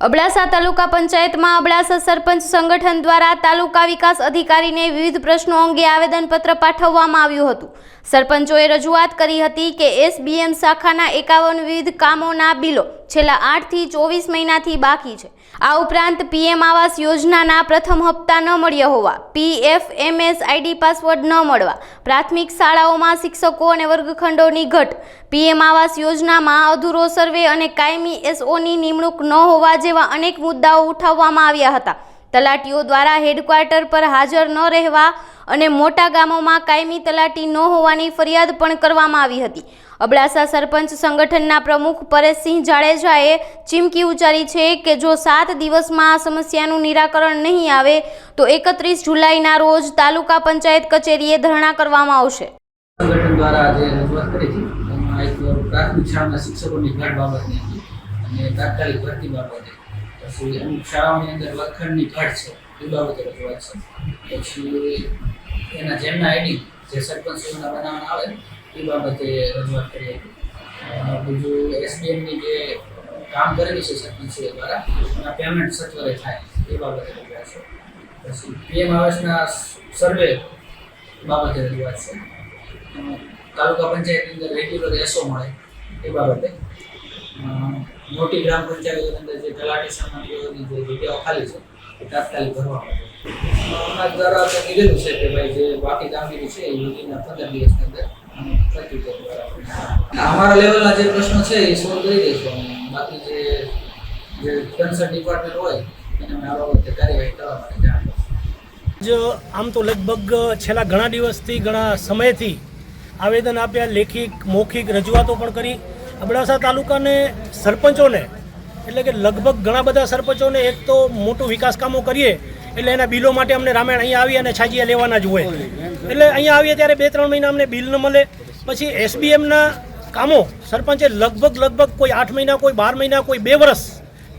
અબડાસા તાલુકા પંચાયતમાં અબડાસા સરપંચ સંગઠન દ્વારા તાલુકા વિકાસ અધિકારીને વિવિધ પ્રશ્નો અંગે આવેદનપત્ર પાઠવવામાં આવ્યું હતું. સરપંચોએ રજૂઆત કરી હતી કે એસબીએમ શાખાના એકાવન વિવિધ કામોના બિલો છેલ્લા આઠથી ચોવીસ મહિનાથી બાકી છે. આ ઉપરાંત પીએમ આવાસ યોજનાના પ્રથમ હપ્તા ન મળ્યા હોવા, પીએફએમએસ આઈડી પાસવર્ડ ન મળવા, પ્રાથમિક શાળાઓમાં શિક્ષકો અને વર્ગખંડોની ઘટ, પીએમ આવાસ યોજનામાં અધૂરો સર્વે અને કાયમી એસઓની નિમણૂક ન હોવા જેવા અનેક મુદ્દાઓ ઉઠાવવામાં આવ્યા હતા. તલાટીઓ દ્વારા હેડક્વાર્ટર પર હાજર ન રહેવા અને મોટા ગામોમાં કાયમી તલાટી ન હોવાની ફરિયાદ પણ કરવામાં આવી હતી. અબડાસા સરપંચ સંગઠનના પ્રમુખ પરેશસિંહ જાડેજાએ ચીમકી ઉચ્ચારી છે કે જો સાત દિવસમાં આ સમસ્યાનું નિરાકરણ નહીં આવે, તો એકત્રીસ જુલાઈના રોજ તાલુકા પંચાયત કચેરીએ ધરણા કરવામાં આવશે. સંગઠન દ્વારા આજે રજૂઆત કરી હતી. પ્રાથમિક શાળાના શિક્ષકોની ઘટ બાબતની અને તાત્કાલિક ભરતી બાબતે પછી અમુક શાળાઓની અંદર લખણની ઘટ છે એ બાબતે રજૂઆત છે. પછી એના જેમના આઈડી જે સરપંચ સુધીના બનાવવાના આવે, એ બાબતે રજૂઆત કરી હતી બીજું એસબીએમની જે કામ કરેલી છે સરપંચશ્રીઓ દ્વારા એના પેમેન્ટ સત્વરે થાય, એ બાબતે રજૂઆત છે. પછી પીએમ આવાસના સર્વે બાબતે રજૂઆત છે. તાલુકા પંચાયતની અંદર રેગ્યુલર એસો મળે, એ બાબતે. મોટી ગ્રામ પંચાયતની અંદર જે તલાટી સામાન્યની જે જગ્યાઓ ખાલી છે, એ તાત્કાલિક ભરવા માટે દ્વારા આપણે કીધેલું છે કે ભાઈ જે બાકી કામગીરી છે, એ યોગીના પંદર દિવસની અંદર અમારા લેવલના જે પ્રશ્નો છે, એ સોલ્વ કરી દઈશું બાકી જે જે કન્સર્ન ડિપાર્ટમેન્ટ હોય, એને અમે આવા વખતે કાર્યવાહી કરવા માટે જાણ જ આમ તો લગભગ છેલ્લા ઘણા દિવસથી, ઘણા સમયથી આવેદન આપ્યા લેખિત મૌખિક રજૂઆતો પણ કરી. અબડાસા તાલુકાને સરપંચોને, એટલે કે લગભગ ઘણા બધા સરપંચોને એક તો મોટું વિકાસ કામો કરીએ, એટલે એના બિલો માટે અમને રામાયણ અહીંયા આવી અને છાજિયા લેવાના જ હોય. એટલે અહીંયા આવીએ ત્યારે બે ત્રણ મહિના અમને બિલ ન મળે. પછી એસબીએમના કામો, સરપંચે લગભગ લગભગ કોઈ આઠ મહિના, કોઈ બાર મહિના, કોઈ બે વર્ષ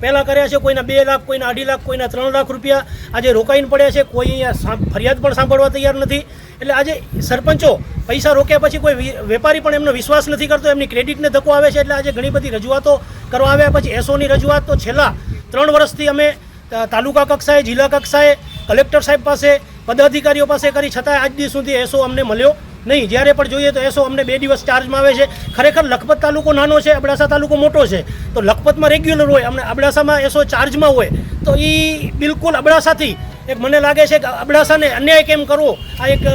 પહેલાં કર્યા છે, કોઈના બે લાખ, કોઈના અઢી લાખ, કોઈના ત્રણ લાખ રૂપિયા. આજે રોકાઈને પડ્યા છે, કોઈ અહીંયા ફરિયાદ પણ સાંભળવા તૈયાર નથી. એટલે આજે સરપંચો પૈસા રોક્યા પછી કોઈ વેપારી પણ એમનો વિશ્વાસ નથી કરતો, એમની ક્રેડિટને ધક્કો આવે છે, એટલે આજે ઘણી બધી રજૂઆતો કરવા આવ્યા. પછી એસોની રજૂઆત તો છેલ્લા ત્રણ વર્ષથી અમે તાલુકા કક્ષાએ, જિલ્લા કક્ષાએ કલેક્ટર સાહેબ પાસે, પદાધિકારીઓ પાસે કરી, છતાંય આજ દિવસ સુધી એસો અમને મળ્યો નહીં, જ્યારે પણ જોઈએ તો એસો અમને બે દિવસ ચાર્જમાં આવે છે. ખરેખર લખપત તાલુકો નાનો છે, અબડાસા તાલુકો મોટો છે. તો લખપતમાં રેગ્યુલર હોય, અમને અબડાસામાં એસો ચાર્જમાં હોય, તો એ બિલકુલ અબડાસાથી. એક મને લાગે છે કે અબડાસાને અન્યાય કેમ કરવો? આ એક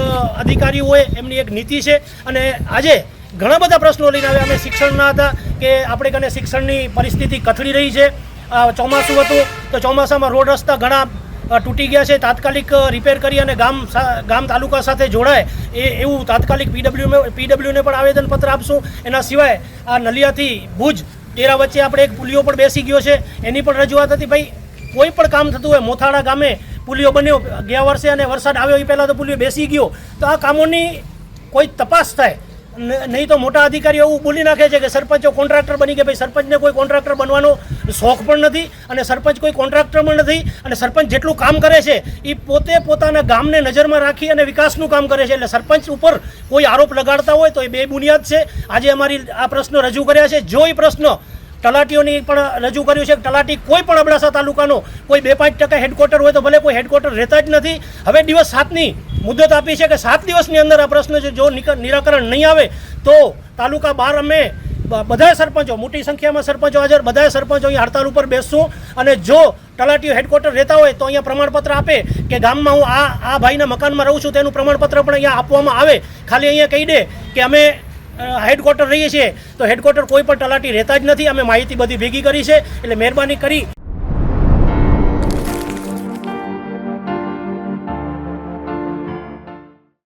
અધિકારી હોય, એમની એક નીતિ છે. અને આજે ઘણા બધા પ્રશ્નો લઈને આવ્યા. અમે શિક્ષણના હતા કે આપણે કને શિક્ષણની પરિસ્થિતિ કથળી રહી છે. ચોમાસું હતું, તો ચોમાસામાં રોડ રસ્તા ઘણા તૂટી ગયા છે, તાત્કાલિક રિપેર કરી અને ગામ ગામ તાલુકા સાથે જોડાય, એ એવું તાત્કાલિક પીડબ્લ્યુ પીડબ્લ્યુને પણ આવેદનપત્ર આપશું. એના સિવાય આ નલિયાથી ભુજ, ડેરા વચ્ચે આપણે એક પુલિયો પણ બેસી ગયો છે. એની પણ રજૂઆત હતી, ભાઈ, કોઈ પણ કામ થતું હોય, મોથાળા ગામે પુલિયો બન્યો, ગયા વર્ષે અને વરસાદ આવ્યો એ પહેલાં તો પુલિયો બેસી ગયો. તો આ કામોની કોઈ તપાસ થાય નહીં તો મોટા અધિકારીઓ એવું બોલી નાખે છે કે સરપંચો કોન્ટ્રાક્ટર બની ગયા. ભાઈ, સરપંચને કોઈ કોન્ટ્રાક્ટર બનવાનો શોખ પણ નથી અને સરપંચ કોઈ કોન્ટ્રાક્ટર પણ નથી અને સરપંચ જેટલું કામ કરે છે એ પોતે પોતાના ગામને નજરમાં રાખી અને વિકાસનું કામ કરે છે. એટલે સરપંચ ઉપર કોઈ આરોપ લગાડતા હોય તો એ બે બુનિયાદ છે. આજે અમારી આ પ્રશ્નો રજૂ કર્યા છે. જો એ પ્રશ્ન તલાટીઓની પણ રજૂ કર્યું છે કે તલાટી કોઈ પણ અબડાસા તાલુકાનો કોઈ બે પાંચ ટકા હેડક્વાર્ટર હોય તો ભલે કોઈ હેડક્વાર્ટર રહેતા જ નથી. હવે દિવસ સાતની મુદત આપી છે કે સાત દિવસની અંદર આ પ્રશ્ન છે, જો નિરાકરણ નહીં આવે તો તાલુકા બહાર અમે બધા સરપંચો, મોટી સંખ્યામાં સરપંચો હાજર, બધા સરપંચો અહીંયા હડતાલ ઉપર બેસશું અને જો તલાટીઓ હેડક્વાર્ટર રહેતા હોય તો અહીંયા પ્રમાણપત્ર આપે કે ગામમાં હું આ આ ભાઈના મકાનમાં રહું છું તેનું પ્રમાણપત્ર પણ અહીંયા આપવામાં આવે. ખાલી અહીંયા કહી દે કે અમે હેડક્વાર્ટર રહીએ છીએ. તો હેડક્વાર્ટર કોઈ પણ તલાટી રહેતા જ નથી. અમે માહિતી બધી ભેગી કરી છે. એટલે મહેરબાની કરી